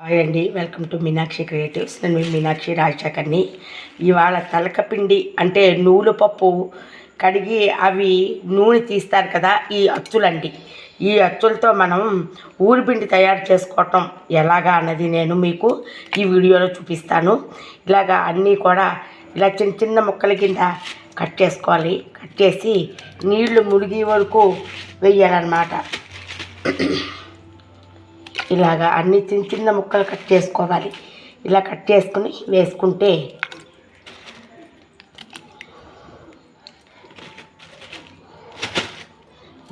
Hi అండి welcome to Meenakshi creatives. నేను మీ మీనాక్షి రాజశేఖర్ని. ఇవాళ తలకపిండి అంటే నూలు పప్పు కడిగి అవి నూనె తీస్తారు కదా ఈ అచ్చులండి ఈ అచ్చులతో మనం ఊరిపిండి తయారు చేసుకోవటం ఎలాగా అన్నది నేను మీకు ఈ వీడియోలో చూపిస్తాను. ఇలాగా అన్నీ కూడా ఇలా చిన్న చిన్న ముక్కల కింద కట్ చేసుకోవాలి. కట్ చేసి నీళ్ళు మునిగి వరకు వెయ్యాలన్నమాట ఇలాగా అన్ని చిన్న చిన్న ముక్కలు కట్ చేసుకోవాలి. ఇలా కట్ చేసుకుని వేసుకుంటే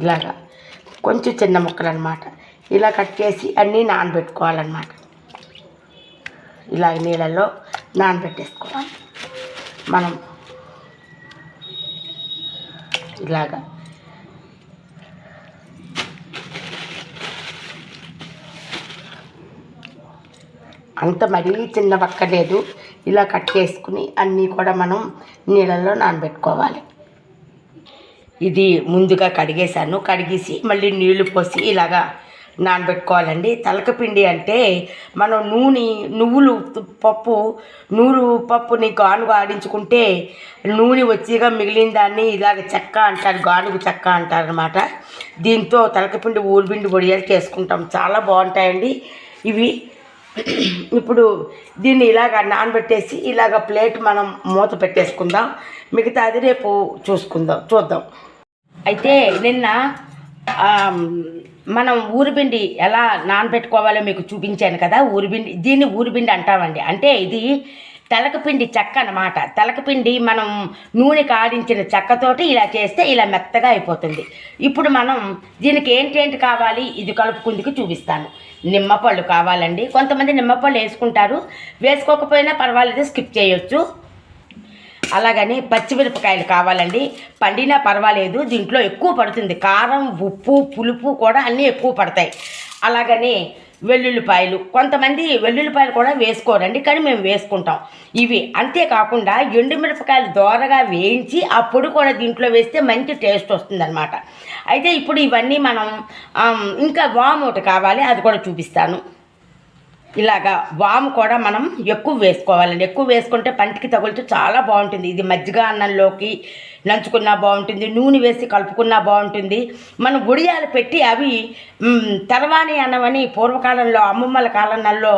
ఇలాగా కొంచెం చిన్న ముక్కలు అనమాట ఇలా కట్ చేసి అన్నీ నానబెట్టుకోవాలన్నమాట. ఇలాగ నీళ్ళల్లో నానబెట్టేసుకోవాలి. మనం ఇలాగా అంత మరీ చిన్న ఇలా కట్ చేసుకుని అన్నీ కూడా మనం నీళ్ళల్లో నానబెట్టుకోవాలి. ఇది ముందుగా కడిగేశాను. కడిగేసి మళ్ళీ నీళ్ళు పోసి ఇలాగా నానబెట్టుకోవాలండి. తలకపిండి అంటే మనం నూనె నువ్వులు పప్పు నూరు పప్పుని గానుగు ఆడించుకుంటే నూనె వచ్చిగా మిగిలిన దాన్ని ఇలాగ చెక్క అంటారు గానుగు చెక్క అంటారు అనమాట దీంతో తలకపిండి ఊరిపిండి పొడియాలు చేసుకుంటాం. చాలా బాగుంటాయండి. ఇవి ఇప్పుడు దీన్ని ఇలాగ నానబెట్టేసి ఇలాగ ప్లేట్ మనం మూత పెట్టేసుకుందాం. మిగతా అది రేపు చూసుకుందాం చూద్దాం. అయితే నిన్న మనం ఊరిపిండి ఎలా నానబెట్టుకోవాలో మీకు చూపించాను కదా ఊరిపిండి దీన్ని ఊరిపిండి అంటామండి. అంటే ఇది తెలకపిండి చెక్క అన్నమాట. తెలకపిండి మనం నూనె కాడించిన చెక్కతోటి ఇలా చేస్తే ఇలా మెత్తగా అయిపోతుంది. ఇప్పుడు మనం దీనికి ఏంటేంటి కావాలి? ఇది కలుపుకుందుకు చూపిస్తాను. నిమ్మపళ్ళు కావాలండి. కొంతమంది నిమ్మపళ్ళు వేసుకుంటారు. వేసుకోకపోయినా పర్వాలేదు స్కిప్ చేయొచ్చు. అలాగని పచ్చిమిరపకాయలు కావాలండి. పండినా పర్వాలేదు దీంట్లో ఎక్కువ పడుతుంది. కారం ఉప్పు పులుపు కూడా అన్నీ ఎక్కువ పడతాయి. అలాగని వెల్లుల్లిపాయలు. కొంతమంది వెల్లుల్లిపాయలు కూడా వేసుకోరండి కానీ మేము వేసుకుంటాం. ఇవి అంతేకాకుండా ఎండుమిరపకాయలు దోరగా వేయించి ఆ పొడి కూడా దీంట్లో వేస్తే మంచి టేస్ట్ వస్తుందన్నమాట. అయితే ఇప్పుడు ఇవన్నీ మనం ఇంకా వామ్ ఒకటి కావాలి అది కూడా చూపిస్తాను. ఇలాగా వాము కూడా మనం ఎక్కువ వేసుకోవాలండి. ఎక్కువ వేసుకుంటే పంటికి తగులుతూ చాలా బాగుంటుంది. ఇది మజ్జిగ అన్నంలోకి నంచుకున్నా బాగుంటుంది. నూనె వేసి కలుపుకున్నా బాగుంటుంది. మనం గుడియాలు పెట్టి అవి మ్, తర్వాణి అన్నమని పూర్వకాలంలో అమ్మమ్మల కాలంలో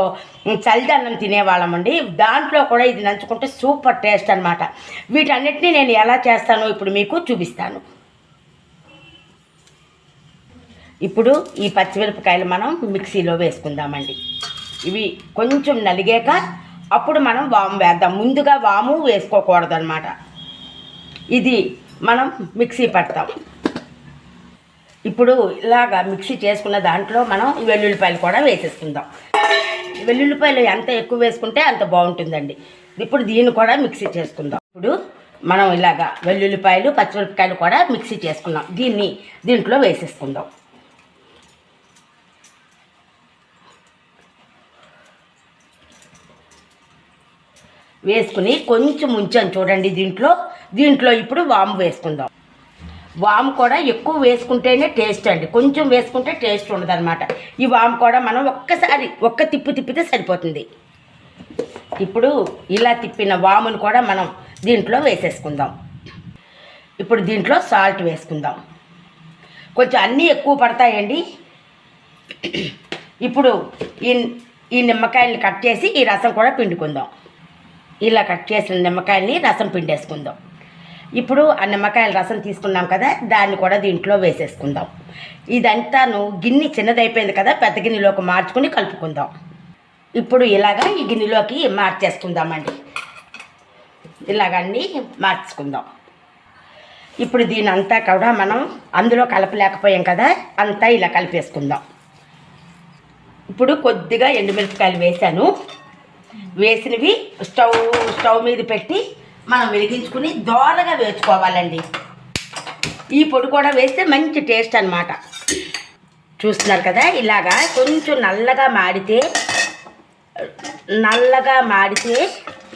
మ్, చలిదన్నం తినేవాళ్ళమండి. దాంట్లో కూడా ఇది నంచుకుంటే సూపర్ టేస్ట్ అనమాట వీటన్నిటిని నేను ఎలా చేస్తానో ఇప్పుడు మీకు చూపిస్తాను. ఇప్పుడు ఈ పచ్చిమిరపకాయలు మనం మిక్సీలో వేసుకుందామండి. ఇవి కొంచెం నలిగాక అప్పుడు మనం వాము వేద్దాం. ముందుగా వాము వేసుకోకూడదు అనమాట ఇది మనం మిక్సీ పడతాం. ఇప్పుడు ఇలాగా మిక్సీ చేసుకున్న దాంట్లో మనం వెల్లుల్లిపాయలు కూడా వేసేసుకుందాం. వెల్లుల్లిపాయలు ఎంత ఎక్కువ వేసుకుంటే అంత బాగుంటుందండి. ఇప్పుడు దీన్ని కూడా మిక్సీ చేసుకుందాం. ఇప్పుడు మనం ఇలాగా వెల్లుల్లిపాయలు పచ్చిమిరపకాయలు కూడా మిక్సీ చేసుకున్నాం. దీన్ని దీంట్లో వేసేసుకుందాం. వేసుకుని కొంచెం ఉంచాను చూడండి దీంట్లో. దీంట్లో ఇప్పుడు వాము వేసుకుందాం. వాము కూడా ఎక్కువ వేసుకుంటేనే టేస్ట్ అండి. కొంచెం వేసుకుంటే టేస్ట్ ఉండదన్నమాట. ఈ వాము కూడా మనం ఒక్కసారి ఒక్క తిప్పు తిప్పితే సరిపోతుంది. ఇప్పుడు ఇలా తిప్పిన వామును కూడా మనం దీంట్లో వేసేసుకుందాం. ఇప్పుడు దీంట్లో సాల్ట్ వేసుకుందాం. కొంచెం అన్నీ ఎక్కువ పడతాయండి. ఇప్పుడు ఈ ఈ నిమ్మకాయల్ని కట్ చేసి ఈ రసం కూడా పిండుకుందాం. ఇలా కట్ చేసిన నిమ్మకాయల్ని రసం పిండేసుకుందాం. ఇప్పుడు ఆ నిమ్మకాయల రసం తీసుకున్నాం కదా దాన్ని కూడా దీంట్లో వేసేసుకుందాం. ఇదంతాను గిన్నె చిన్నదైపోయింది కదా పెద్ద గిన్నెలోకి మార్చుకుని కలుపుకుందాం. ఇప్పుడు ఇలాగా ఈ గిన్నెలోకి మార్చేసుకుందామండి. ఇలాగన్నీ మార్చుకుందాం ఇప్పుడు దీని అంతా కూడా మనం అందులో కలపలేకపోయాం కదా అంతా ఇలా కలిపేసుకుందాం. ఇప్పుడు కొద్దిగా ఎండుమిరపకాయలు వేశాను. వేసినవి స్టవ్ స్టవ్ మీద పెట్టి మనం వెలిగించుకుని దోరగా వేసుకోవాలండి. ఈ పొడి కూడా వేస్తే మంచి టేస్ట్ అన్నమాట. చూస్తున్నారు కదా ఇలాగా కొంచెం నల్లగా మాడితే నల్లగా మాడితే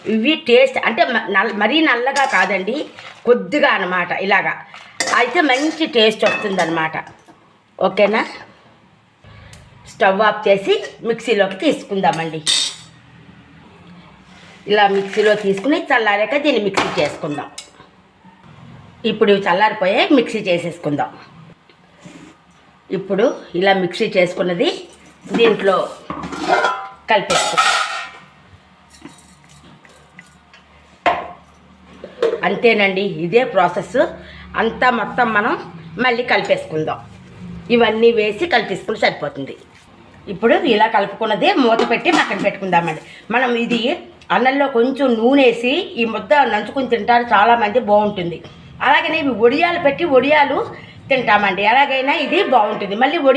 ఇవి టేస్ట్ అంటే నల్- మరీ నల్లగా కాదండి కొద్దిగా అనమాట ఇలాగా. అయితే మంచి టేస్ట్ వస్తుందన్నమాట. ఓకేనా? స్టవ్ ఆఫ్ చేసి మిక్సీలోకి తీసుకుందామండి. ఇలా మిక్సీలో తీసుకుని చల్లారాక దీన్ని మిక్సీ చేసుకుందాం. ఇప్పుడు ఇవి చల్లారిపోయే మిక్సీ చేసేసుకుందాం. ఇప్పుడు ఇలా మిక్సీ చేసుకున్నది దీంట్లో కలిపేసుకుందాం. అంతేనండి ఇదే ప్రాసెస్. అంతా మొత్తం మనం మళ్ళీ కలిపేసుకుందాం. ఇవన్నీ వేసి కలిపేసుకుని సరిపోతుంది. ఇప్పుడు ఇలా కలుపుకున్నది మూత పెట్టి పక్కన పెట్టుకుందామండి. మనం ఇది అన్నంలో కొంచెం నూనె వేసి ఈ ముద్ద నంచుకుని తింటారు చాలామంది బాగుంటుంది. అలాగనే ఇవి వడియాలు పెట్టి వడియాలు తింటామండి. ఎలాగైనా ఇది బాగుంటుంది. మళ్ళీ వడి